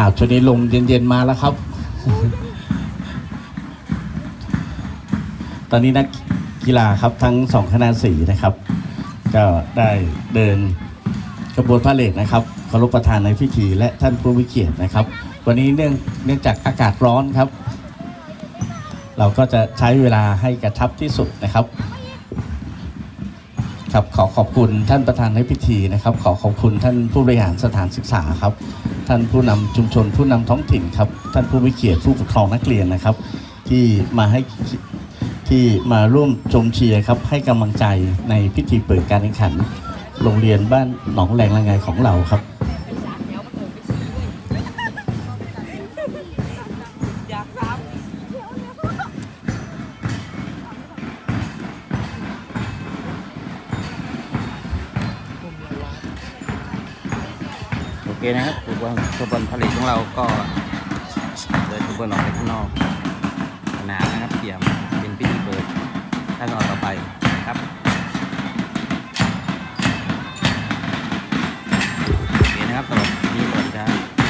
อ่าช่วงนี้ลมเย็นๆมาแล้วครับ ตอนนี้นักกีฬาครับทั้งสองคณะสีนะครับ ก็ได้เดินขบวนพาเหรดนะครับเคารพประธานในพิธีและท่านผู้วิเกียรตินะครับ วันนี้เนื่องเนื่องจากอากาศร้อนครับ เราก็จะใช้เวลาให้กระชับที่สุดนะครับ ครับขอขอบคุณท่านประธานในพิธีนะครับ ขอขอบคุณท่านผู้บริหารสถานศึกษาครับ ท่านผู้นำชุมชน ผู้นำท้องถิ่นครับ ท่านผู้วิเกียรติผู้ปกครองนักเรียนนะครับ ที่มาให้ที่มาร่วมชมเชียร์ครับให้กำลังใจในพิธีเปิดการแข่งขัน โรงเรียนบ้านหนองแรงละไงของเราครับ เคนะครับขบวนขบวนผลิตของเราก็เดินขบวนออกไปข้างนอกสนามนะครับเตรียมเป็นพิธีเปิดขั้นตอนต่อไปครับ